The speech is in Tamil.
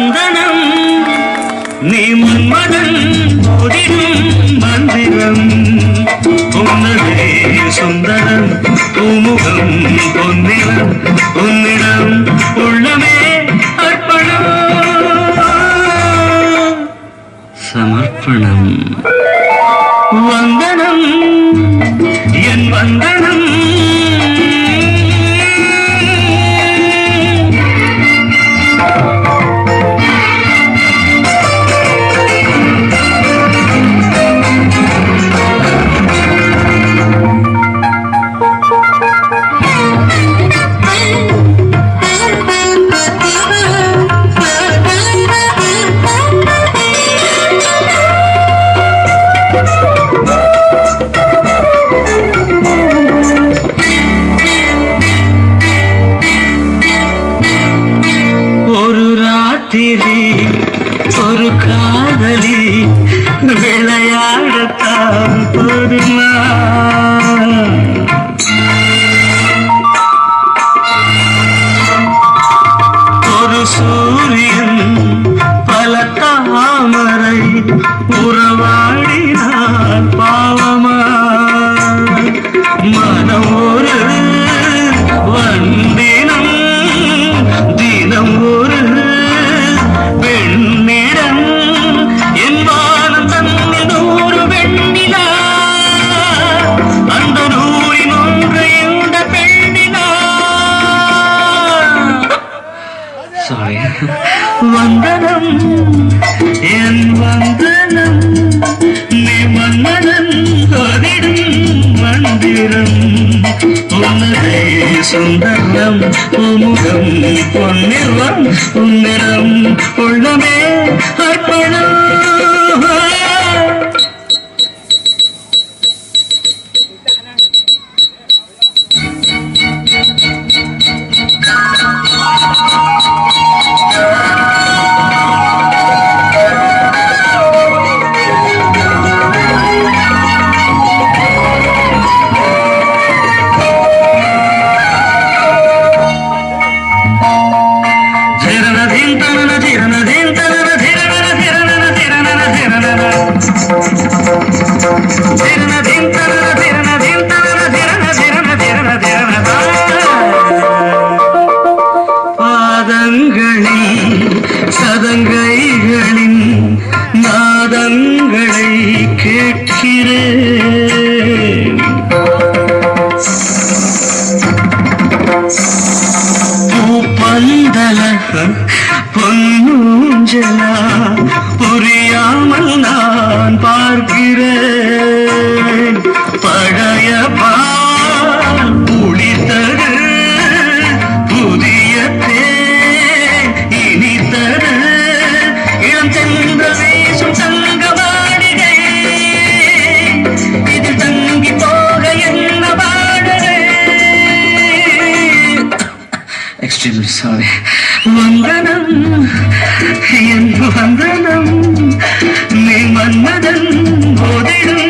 சந்தனம் நீ மன்மதன் ஒளிரும் மந்திரம். உன்னதே சுந்தரம் பூமுகம் பொன்னிறம். உன்னிடம் உள்ளமே அர்ப்பணம். சமர்ப்பணம். வந்தனம் என் வந்தனம் ராத்திரி ஒரு காதலி விளையாடத்தான் போதுமா? வந்தனம் என் வந்தனம் நீ மன்னனன் கொதிடும் மந்திரம். உன்னதை சுந்தரம் உமுகம் பொன்னிறம் உன்னிடம் உள்ளமே சதங்கைகளின் நாதங்களை கேட்கிறேன் பூப்பந்தல அஞ்சனா புரியாமல் நான் பார்க்கிறேன். பழைய பால் புளித்தது புதிய தேன் இனித்தது. இளம் சென்ற வீசும் தங்க மாளிகை இதில் தங்கி போக என்ன பாடுகிறேன் எக்ஸ்ட்ரீம்லி சாரி வந்தனம் என் வந்தனம் நீ மன்மதன் போதிடும்